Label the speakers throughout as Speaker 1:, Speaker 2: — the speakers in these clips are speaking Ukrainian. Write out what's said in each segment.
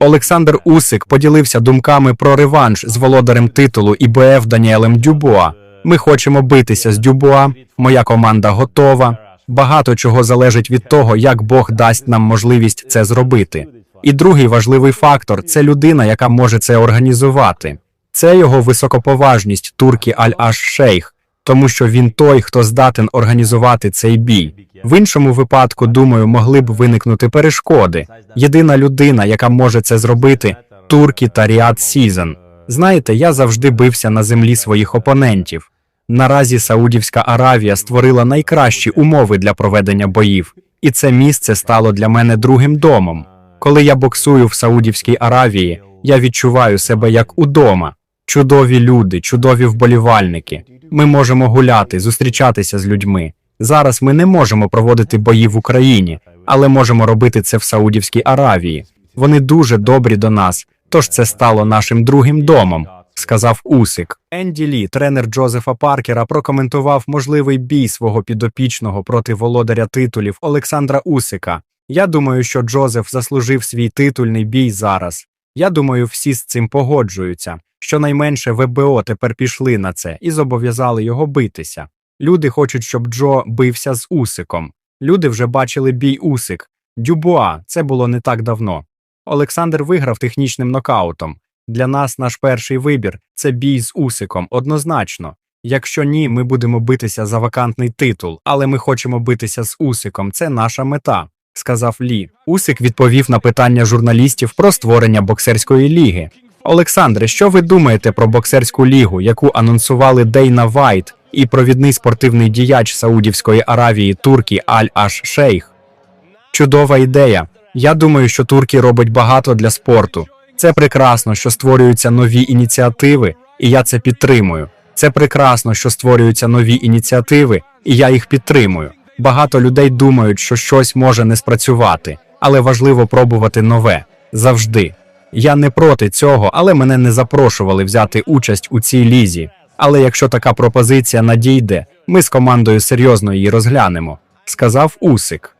Speaker 1: Олександр Усик поділився думками про реванш з володарем титулу ІБФ Даніелем Дюбуа. Ми хочемо битися з Дюбуа. Моя команда готова. Багато чого залежить від того, як Бог дасть нам можливість це зробити. І другий важливий фактор це людина, яка може це організувати. Це його високоповажність Туркі Аль-Аш Шейх, тому що він той, хто здатен організувати цей бій. В іншому випадку, думаю, могли б виникнути перешкоди. Єдина людина, яка може це зробити, Туркі та Ріад Сізен. Знаєте, я завжди бився на землі своїх опонентів. Наразі Саудівська Аравія створила найкращі умови для проведення боїв, і це місце стало для мене другим домом. Коли я боксую в Саудівській Аравії, я відчуваю себе як удома. Чудові люди, чудові вболівальники. Ми можемо гуляти, зустрічатися з людьми. Зараз ми не можемо проводити бої в Україні, але можемо робити це в Саудівській Аравії. Вони дуже добрі до нас, тож це стало нашим другим домом, сказав Усик. Енді Лі, тренер Джозефа Паркера, прокоментував можливий бій свого підопічного проти володаря титулів Олександра Усика. Я думаю, що Джозеф заслужив свій титульний бій зараз. Я думаю, всі з цим погоджуються. Щонайменше ВБО тепер пішли на це і зобов'язали його битися. Люди хочуть, щоб Джо бився з Усиком. Люди вже бачили бій Усик. Дюбуа, це було не так давно. Олександр виграв технічним нокаутом. Для нас наш перший вибір це бій з Усиком, однозначно. Якщо ні, ми будемо битися за вакантний титул, але ми хочемо битися з Усиком. Це наша мета, сказав Лі. Усик відповів на питання журналістів про створення боксерської ліги. Олександре, що ви думаєте про боксерську лігу, яку анонсували Дейна Вайт і провідний спортивний діяч Саудівської Аравії Туркі Аль-Аш Шейх? Чудова ідея. Я думаю, що Туркі робить багато для спорту. Це прекрасно, що створюються нові ініціативи, і я це підтримую. Це прекрасно, що створюються нові ініціативи, і я їх підтримую. Багато людей думають, що щось може не спрацювати, але важливо пробувати нове завжди. Я не проти цього, але мене не запрошували взяти участь у цій лізі. Але якщо така пропозиція надійде, ми з командою серйозно її розглянемо, сказав Усик.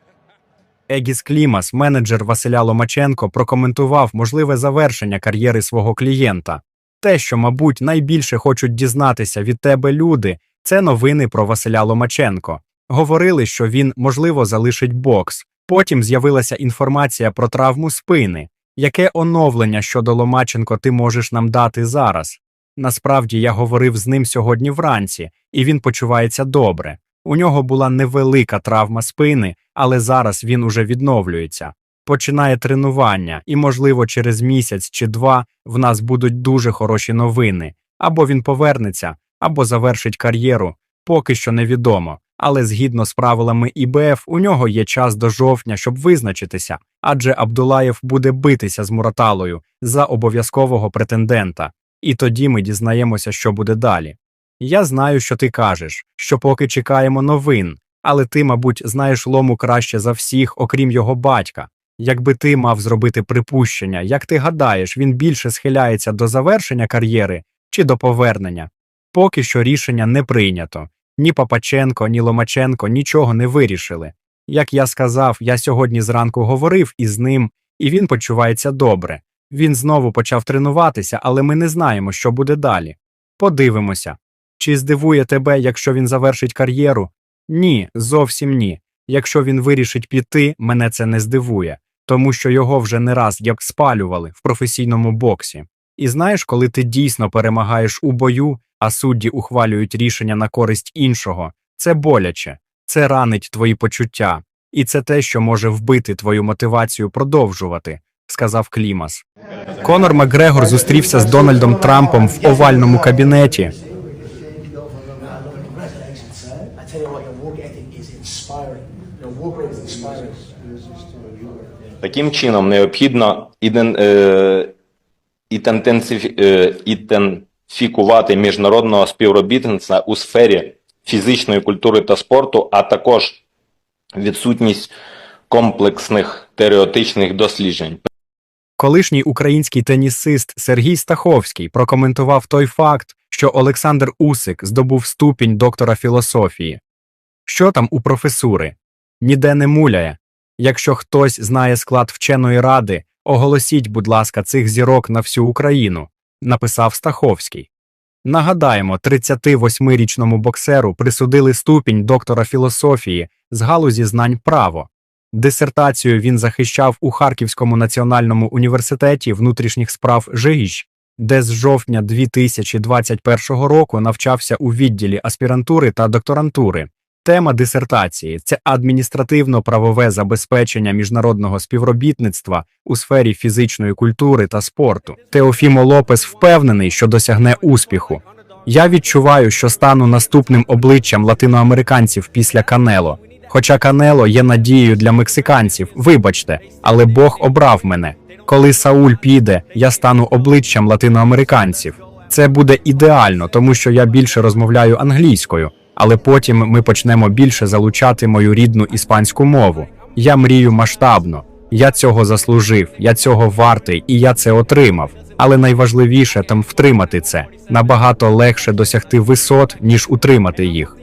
Speaker 1: Егіс Клімас, менеджер Василя Ломаченко, прокоментував можливе завершення кар'єри свого клієнта. Те, що, мабуть, найбільше хочуть дізнатися від тебе люди, це новини про Василя Ломаченко. Говорили, що він, можливо, залишить бокс. Потім з'явилася інформація про травму спини. Яке оновлення щодо Ломаченко ти можеш нам дати зараз? Насправді я говорив з ним сьогодні вранці, і він почувається добре. У нього була невелика травма спини, але зараз він уже відновлюється. Починає тренування, і, можливо, через місяць чи два в нас будуть дуже хороші новини. Або він повернеться, або завершить кар'єру. Поки що невідомо. Але згідно з правилами ІБФ, у нього є час до жовтня, щоб визначитися, адже Абдулаєв буде битися з Мураталою за обов'язкового претендента. І тоді ми дізнаємося, що буде далі. Я знаю, що ти кажеш, що поки чекаємо новин, але ти, мабуть, знаєш лому краще за всіх, окрім його батька. Якби ти мав зробити припущення, як ти гадаєш, він більше схиляється до завершення кар'єри чи до повернення? Поки що рішення не прийнято. Ні Папаченко, ні Ломаченко нічого не вирішили. Як я сказав, я сьогодні зранку говорив із ним, і він почувається добре. Він знову почав тренуватися, але ми не знаємо, що буде далі. Подивимося. Чи здивує тебе, якщо він завершить кар'єру? Ні, зовсім ні. Якщо він вирішить піти, мене це не здивує, тому що його вже не раз як спалювали в професійному боксі. І знаєш, коли ти дійсно перемагаєш у бою, а судді ухвалюють рішення на користь іншого, це боляче, це ранить твої почуття, і це те, що може вбити твою мотивацію продовжувати, сказав Клімас. Конор Макгрегор зустрівся з Дональдом Трампом в овальному кабінеті.
Speaker 2: Таким чином необхідно іден, е, е, ідентифікувати міжнародного співробітництва у сфері фізичної культури та спорту, а також відсутність комплексних теоретичних досліджень.
Speaker 1: Колишній український тенісист Сергій Стаховський прокоментував той факт, що Олександр Усик здобув ступінь доктора філософії. Що там у професури? Ніде не муляє. Якщо хтось знає склад вченої ради, Оголосіть, будь ласка, цих зірок на всю Україну, написав Стаховський. Нагадаємо, 38-річному боксеру присудили ступінь доктора філософії з галузі знань право. Дисертацію він захищав у Харківському національному університеті внутрішніх справ ЖИЖ, де з жовтня 2021 року навчався у відділі аспірантури та докторантури. Тема дисертації це адміністративно-правове забезпечення міжнародного співробітництва у сфері фізичної культури та спорту. Теофімо Лопес впевнений, що досягне успіху. Я відчуваю, що стану наступним обличчям латиноамериканців після Канело. Хоча Канело є надією для мексиканців, вибачте, але Бог обрав мене. Коли Сауль піде, я стану обличчям латиноамериканців. Це буде ідеально, тому що я більше розмовляю англійською, але потім ми почнемо більше залучати мою рідну іспанську мову. Я мрію масштабно. Я цього заслужив, я цього вартий, і я це отримав. Але найважливіше там втримати це. Набагато легше досягти висот, ніж утримати їх.